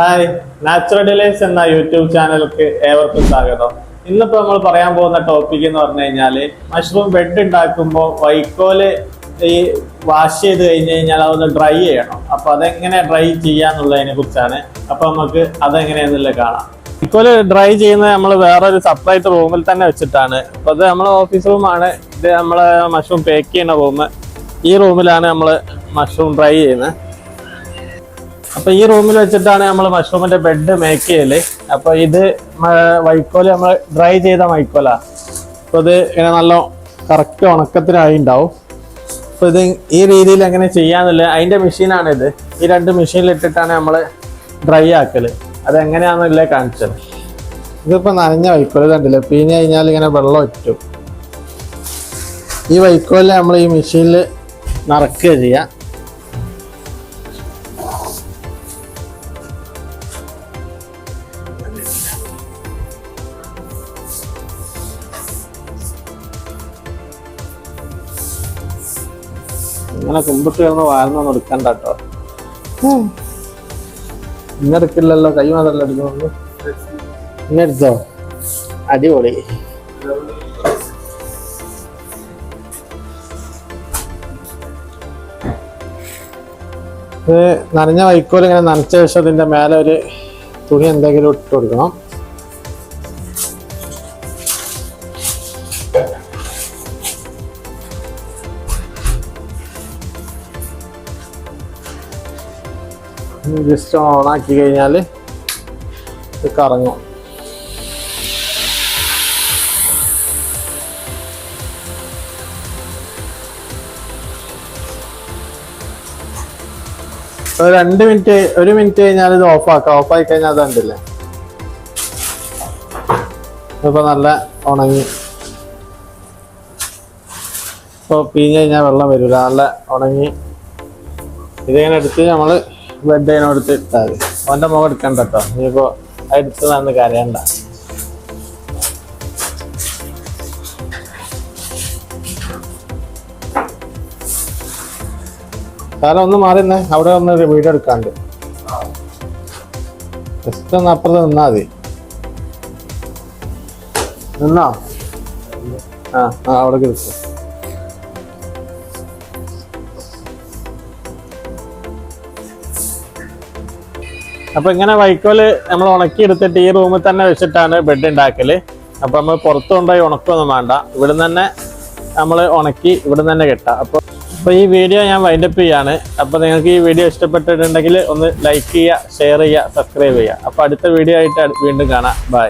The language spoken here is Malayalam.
ഹായ് നാച്ചുറൽ ഡിലൈസ് എന്ന യൂട്യൂബ് ചാനലിലേക്ക് ഏവർക്കും സ്വാഗതം. ഇന്നിപ്പോ നമ്മൾ പറയാൻ പോകുന്ന ടോപ്പിക് എന്ന് പറഞ്ഞു കഴിഞ്ഞാൽ മഷ്റൂം ബെഡ് ഉണ്ടാക്കുമ്പോൾ വൈക്കോൽ ഈ വാഷ് ചെയ്ത് കഴിഞ്ഞ് കഴിഞ്ഞാൽ അതൊന്ന് ഡ്രൈ ചെയ്യണം. അപ്പൊ അതെങ്ങനെ ഡ്രൈ ചെയ്യാന്നുള്ളതിനെ കുറിച്ചാണ്. അപ്പോൾ നമുക്ക് അതെങ്ങനെയാണെന്നുള്ളത് കാണാം. വൈക്കോൽ ഡ്രൈ ചെയ്യുന്നത് നമ്മൾ വേറൊരു സെപ്പറേറ്റ് റൂമിൽ തന്നെ വെച്ചിട്ടാണ്. അപ്പോൾ അത് നമ്മളെ ഓഫീസ് റൂമാണ് ഇത് നമ്മളെ മഷ്റൂം പേക്ക് ചെയ്യുന്ന റൂം ഈ റൂമിലാണ് നമ്മൾ മഷ്റൂം ഡ്രൈ ചെയ്യുന്നത്. അപ്പൊ ഈ റൂമിൽ വെച്ചിട്ടാണ് നമ്മൾ മഷ്റൂമിന്റെ ബെഡ് മേക്ക് ചെയ്യൽ. അപ്പൊ ഇത് വൈക്കോൽ നമ്മൾ ഡ്രൈ ചെയ്ത വൈക്കോലാ. അപ്പൊ ഇത് ഇങ്ങനെ നല്ല കറക്റ്റ് ഉണക്കത്തിനായി ഉണ്ടാവും. അപ്പൊ ഇത് ഈ രീതിയിൽ എങ്ങനെ അതിന്റെ മെഷീനാണ് ഇത്. ഈ രണ്ട് മെഷീനിൽ ഇട്ടിട്ടാണ് നമ്മൾ ഡ്രൈ ആക്കൽ. അത് എങ്ങനെയാണെന്നല്ലേ കാണിച്ചത്. ഇതിപ്പോ നനഞ്ഞ വൈക്കോൽ കണ്ടില്ലേ? പിന്നെ കഴിഞ്ഞാൽ ഇങ്ങനെ വെള്ളം ഒറ്റും. ഈ വൈക്കോലിൽ നമ്മൾ ഈ മെഷീനിൽ നിറക്കുക ചെയ്യാം. ഇങ്ങനെ കുമ്പിട്ട് കിടന്ന് വാരുന്നൊന്നും എടുക്കണ്ട കേട്ടോ. ഇന്നെടുക്കില്ലല്ലോ കൈ മാത്രമല്ല എടുക്കുന്നുള്ളൂ. ഇന്നെടുത്തോ അടിപൊളി. ഇത് നനഞ്ഞ വൈക്കോൽ ഇങ്ങനെ നനച്ച ശേഷം അതിന്റെ മേലെ ഒരു തുണി എന്തെങ്കിലും ഇട്ട് കൊടുക്കണം. ജസ്റ്റ് ഓൺ ആക്കി കഴിഞ്ഞാൽ ഇത് കറങ്ങും. രണ്ട് മിനിറ്റ് ഒരു മിനിറ്റ് കഴിഞ്ഞാൽ ഇത് ഓഫ് ആക്കാം. ഓഫ് ആയി കഴിഞ്ഞാൽ അത് കണ്ടില്ലേ? ഇപ്പൊ നല്ല ഉണങ്ങി. ഇപ്പൊ പിഞ്ഞ് കഴിഞ്ഞാൽ വെള്ളം വരില്ല നല്ല ഉണങ്ങി. ഇതിങ്ങനെ എടുത്ത് നമ്മൾ ബെഡ് അതിനോടുത്ത് ഇട്ടാൽ മതി അവന്റെ മുഖം എടുക്കണ്ട കേട്ടോ ഇനിയിപ്പോ എടുത്ത് നടന്ന് കരയണ്ട. കാരണം ഒന്ന് മാറിന്നേ അവിടെ ഒന്ന് വീഡിയോ എടുക്കാണ്ട്. ജസ്റ്റ് ഒന്ന് അപ്പുറത്ത് നിന്നാ മതി. നിന്നോ? ആ ആ അവിടെ കിടക്കും. അപ്പൊ ഇങ്ങനെ വൈക്കോൽ നമ്മൾ ഉണക്കി എടുത്തിട്ട് ഈ റൂമിൽ തന്നെ വെച്ചിട്ടാണ് ബെഡ് ഉണ്ടാക്കൽ അപ്പൊ നമ്മൾ പുറത്തു കൊണ്ടുപോയി ഉണക്കൊന്നും വേണ്ട. ഇവിടെ തന്നെ നമ്മൾ ഉണക്കി ഇവിടെ തന്നെ കെട്ടാം അപ്പൊ അപ്പൊ ഈ വീഡിയോ ഞാൻ വൈൻഡപ്പ് ചെയ്യാണ്. അപ്പൊ നിങ്ങൾക്ക് ഈ വീഡിയോ ഇഷ്ടപ്പെട്ടിട്ടുണ്ടെങ്കിൽ ഒന്ന് ലൈക്ക് ചെയ്യുക ഷെയർ ചെയ്യുക സബ്സ്ക്രൈബ് ചെയ്യുക. അപ്പൊ അടുത്ത വീഡിയോ ആയിട്ട് വീണ്ടും കാണാം. ബൈ